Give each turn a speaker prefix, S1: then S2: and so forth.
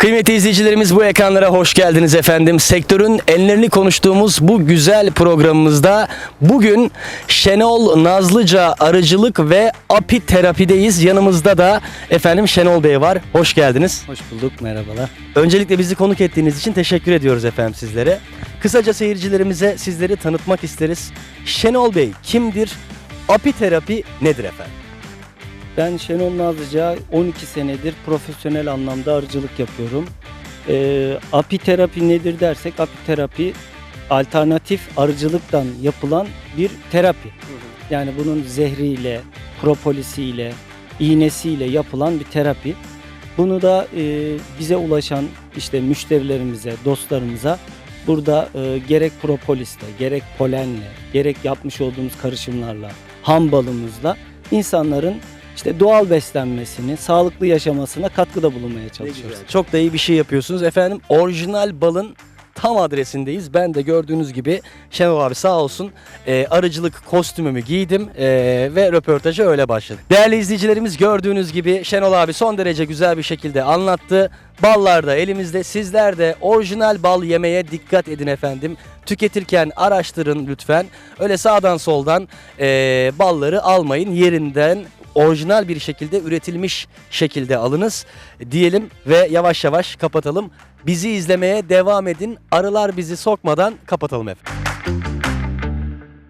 S1: Kıymetli izleyicilerimiz bu ekranlara hoş geldiniz efendim. Sektörün enlerini konuştuğumuz bu güzel programımızda bugün Şenol Nazlıca arıcılık ve api terapideyiz. Yanımızda da efendim Şenol Bey var. Hoş geldiniz.
S2: Hoş bulduk, merhabalar.
S1: Öncelikle bizi konuk ettiğiniz için teşekkür ediyoruz efendim sizlere. Kısaca seyircilerimize sizleri tanıtmak isteriz. Şenol Bey kimdir? Api terapi nedir efendim?
S2: Ben Şenol Nazlıca 12 senedir profesyonel anlamda arıcılık yapıyorum. Ee, apiterapi nedir dersek apiterapi alternatif arıcılıktan yapılan bir terapi. Yani bunun zehriyle, propolisiyle, iğnesiyle yapılan bir terapi. Bunu da e, bize ulaşan işte müşterilerimize, dostlarımıza burada e, gerek propolisle, gerek polenle, gerek yapmış olduğumuz karışımlarla, ham balımızla insanların işte doğal beslenmesini, sağlıklı yaşamasına katkıda bulunmaya çalışıyoruz.
S1: Çok da iyi bir şey yapıyorsunuz. Efendim orijinal balın tam adresindeyiz. Ben de gördüğünüz gibi Şenol abi sağ olsun e, arıcılık kostümümü giydim e, ve röportaja öyle başladık. Değerli izleyicilerimiz gördüğünüz gibi Şenol abi son derece güzel bir şekilde anlattı. Ballar da elimizde. Sizler de orijinal bal yemeye dikkat edin efendim. Tüketirken araştırın lütfen. Öyle sağdan soldan e, balları almayın. Yerinden orijinal bir şekilde üretilmiş şekilde alınız diyelim ve yavaş yavaş kapatalım. Bizi izlemeye devam edin. Arılar bizi sokmadan kapatalım efendim.